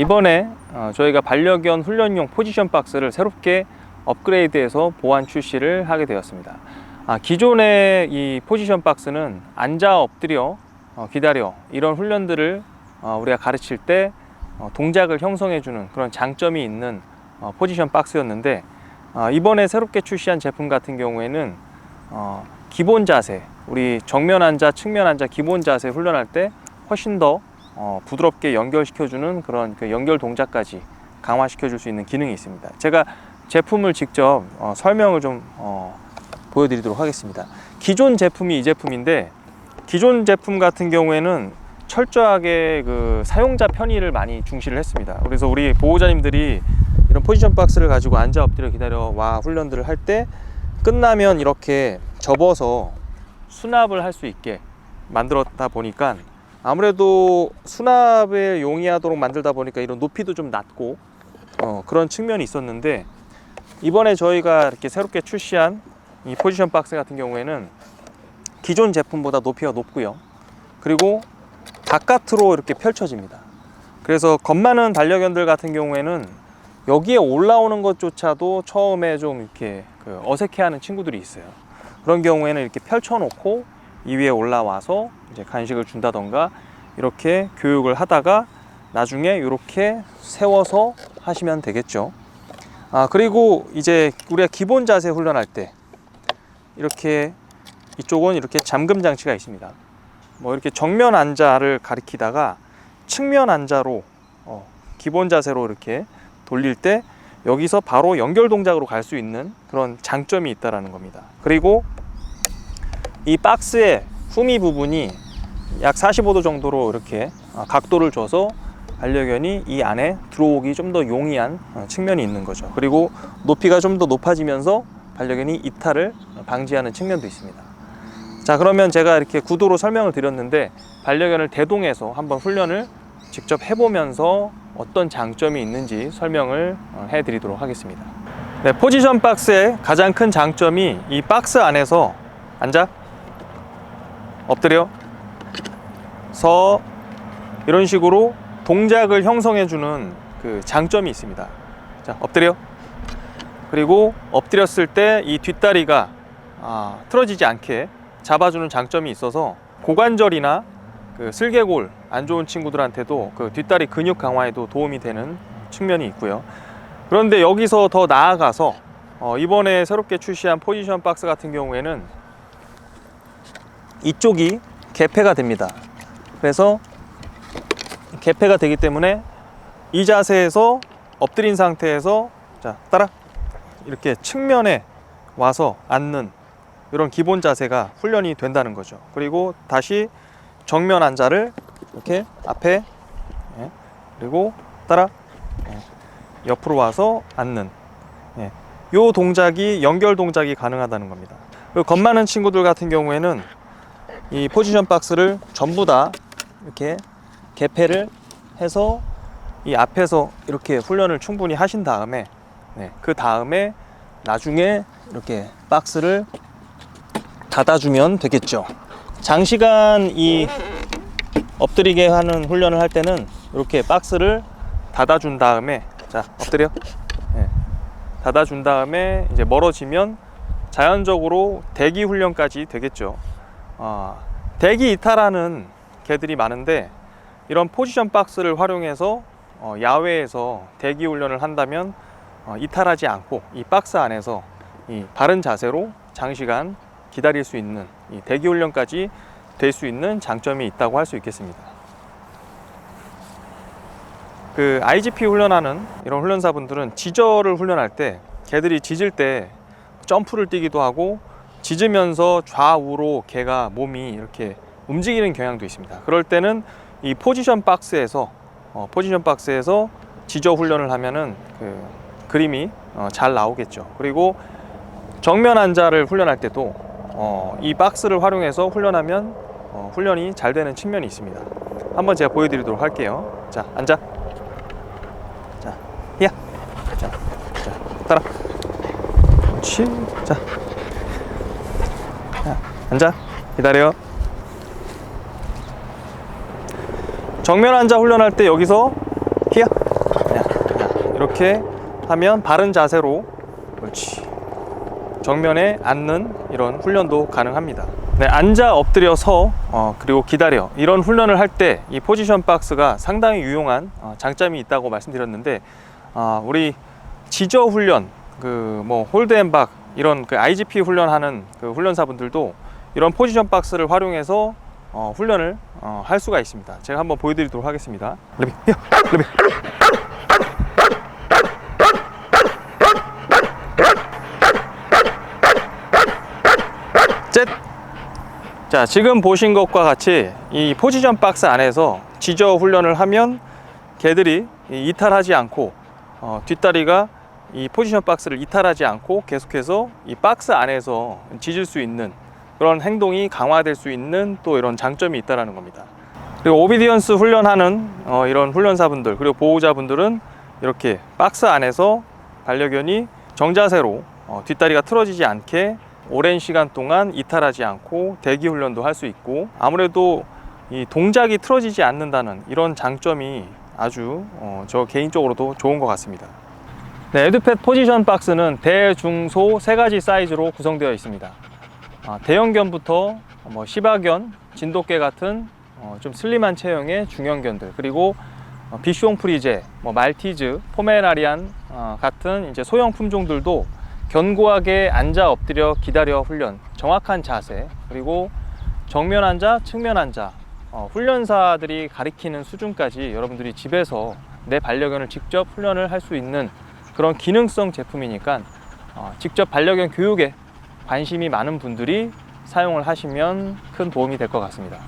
이번에 어, 저희가 반려견 훈련용 포지션 박스를 새롭게 업그레이드해서 보완 출시를 하게 되었습니다. 아, 기존의 이 포지션 박스는 앉아 엎드려 어, 기다려 이런 훈련들을 어, 우리가 가르칠 때 어, 동작을 형성해주는 그런 장점이 있는 어, 포지션 박스였는데 어, 이번에 새롭게 출시한 제품 같은 경우에는 어, 기본 자세, 우리 정면 앉아, 측면 앉아 기본 자세 훈련할 때 훨씬 더 어, 부드럽게 연결시켜주는 그런 그 연결 동작까지 강화시켜줄 수 있는 기능이 있습니다. 제가 제품을 직접 어, 설명을 좀 어, 보여드리도록 하겠습니다. 기존 제품이 이 제품인데 기존 제품 같은 경우에는 철저하게 그 사용자 편의를 많이 중시를 했습니다. 그래서 우리 보호자님들이 이런 포지션 박스를 가지고 앉아 엎드려 기다려 와 훈련들을 할 때 끝나면 이렇게 접어서 수납을 할 수 있게 만들었다 보니까 아무래도 수납에 용이하도록 만들다 보니까 이런 높이도 좀 낮고 어, 그런 측면이 있었는데 이번에 저희가 이렇게 새롭게 출시한 이 포지션 박스 같은 경우에는 기존 제품보다 높이가 높고요. 그리고 바깥으로 이렇게 펼쳐집니다. 그래서 겁 많은 반려견들 같은 경우에는 여기에 올라오는 것조차도 처음에 좀 이렇게 그 어색해하는 친구들이 있어요. 그런 경우에는 이렇게 펼쳐놓고 이 위에 올라와서 이제 간식을 준다던가 이렇게 교육을 하다가 나중에 이렇게 세워서 하시면 되겠죠. 아 그리고 이제 우리가 기본 자세 훈련할 때 이렇게 이쪽은 이렇게 잠금 장치가 있습니다. 뭐 이렇게 정면 앉아를 가리키다가 측면 앉아로 어, 기본 자세로 이렇게 돌릴 때 여기서 바로 연결 동작으로 갈 수 있는 그런 장점이 있다라는 겁니다. 그리고 이 박스의 후미 부분이 약 45도 정도로 이렇게 어, 각도를 줘서 반려견이 이 안에 들어오기 좀 더 용이한 어, 측면이 있는 거죠. 그리고 높이가 좀 더 높아지면서 반려견이 이탈을 방지하는 측면도 있습니다. 자, 그러면 제가 이렇게 구도로 설명을 드렸는데 반려견을 대동해서 한번 훈련을 직접 해보면서 어떤 장점이 있는지 설명을 어, 해드리도록 하겠습니다. 네, 포지션 박스의 가장 큰 장점이 이 박스 안에서 앉아 엎드려 서 이런 식으로 동작을 형성해주는 그 장점이 있습니다. 자, 엎드려. 그리고 엎드렸을 때 이 뒷다리가 아, 틀어지지 않게 잡아주는 장점이 있어서 고관절이나 그 슬개골 안 좋은 친구들한테도 그 뒷다리 근육 강화에도 도움이 되는 측면이 있고요. 그런데 여기서 더 나아가서 어, 이번에 새롭게 출시한 포지션 박스 같은 경우에는 이쪽이 개폐가 됩니다. 그래서 개폐가 되기 때문에 이 자세에서 엎드린 상태에서 자 따라 이렇게 측면에 와서 앉는 이런 기본 자세가 훈련이 된다는 거죠. 그리고 다시 정면 앉아를 이렇게 앞에 예, 그리고 따라 예, 옆으로 와서 앉는 예, 요 동작이 연결 동작이 가능하다는 겁니다. 겁 많은 친구들 같은 경우에는 이 포지션 박스를 전부 다 이렇게 개폐를 해서 이 앞에서 이렇게 훈련을 충분히 하신 다음에 네, 그 다음에 나중에 이렇게 박스를 닫아주면 되겠죠. 장시간 이 엎드리게 하는 훈련을 할 때는 이렇게 박스를 닫아준 다음에 자 엎드려 네, 닫아준 다음에 이제 멀어지면 자연적으로 대기 훈련까지 되겠죠. 아, 대기 이탈하는 개들이 많은데 이런 포지션 박스를 활용해서 어, 야외에서 대기 훈련을 한다면 어, 이탈하지 않고 이 박스 안에서 이 바른 자세로 장시간 기다릴 수 있는 이 대기 훈련까지 될 수 있는 장점이 있다고 할 수 있겠습니다. 그 IGP 훈련하는 이런 훈련사분들은 지저를 훈련할 때 개들이 짖을 때 점프를 뛰기도 하고 짖으면서 좌우로 개가 몸이 이렇게 움직이는 경향도 있습니다. 그럴 때는 이 포지션 박스에서 어, 포지션 박스에서 지저 훈련을 하면은 그 그림이 어, 잘 나오겠죠. 그리고 정면 앉아를 훈련할 때도 어, 이 박스를 활용해서 훈련하면 어, 훈련이 잘 되는 측면이 있습니다. 한번 제가 보여드리도록 할게요. 자, 앉아. 자, 히야. 자, 자, 따라. 그렇지. 자, 자, 앉아. 기다려. 정면 앉아 훈련할 때 여기서 히야. 야, 야, 이렇게 하면 바른 자세로 그렇지. 정면에 앉는 이런 훈련도 가능합니다. 네, 앉아 엎드려 서 어, 그리고 기다려 이런 훈련을 할 때 이 포지션 박스가 상당히 유용한 어, 장점이 있다고 말씀드렸는데 아, 우리 지저 훈련 그 뭐 홀드 앤박 이런 그 IGP 훈련하는 그 훈련사분들도 이런 포지션 박스를 활용해서 어, 훈련을 어, 할 수가 있습니다. 제가 한번 보여드리도록 하겠습니다. 레비, 야, 레비. 셋. 자, 지금 보신 것과 같이 이 포지션 박스 안에서 지저 훈련을 하면 개들이 이 이탈하지 않고 어, 뒷다리가 이 포지션 박스를 이탈하지 않고 계속해서 이 박스 안에서 짖을 수 있는 그런 행동이 강화될 수 있는 또 이런 장점이 있다라는 겁니다. 그리고 오비디언스 훈련하는 어, 이런 훈련사분들 그리고 보호자분들은 이렇게 박스 안에서 반려견이 정자세로 어, 뒷다리가 틀어지지 않게 오랜 시간 동안 이탈하지 않고 대기 훈련도 할 수 있고 아무래도 이 동작이 틀어지지 않는다는 이런 장점이 아주 어, 저 개인적으로도 좋은 것 같습니다. 네, 에듀펫 포지션 박스는 대, 중, 소 세 가지 사이즈로 구성되어 있습니다. 아, 대형견부터 뭐 시바견, 진돗개 같은 어, 좀 슬림한 체형의 중형견들 그리고 어, 비숑 프리제, 뭐 말티즈, 포메라리안 어, 같은 이제 소형 품종들도 견고하게 앉아 엎드려 기다려 훈련, 정확한 자세 그리고 정면 앉아, 측면 앉아 어, 훈련사들이 가리키는 수준까지 여러분들이 집에서 내 반려견을 직접 훈련을 할 수 있는 그런 기능성 제품이니까 어, 직접 반려견 교육에 관심이 많은 분들이 사용을 하시면 큰 도움이 될 것 같습니다.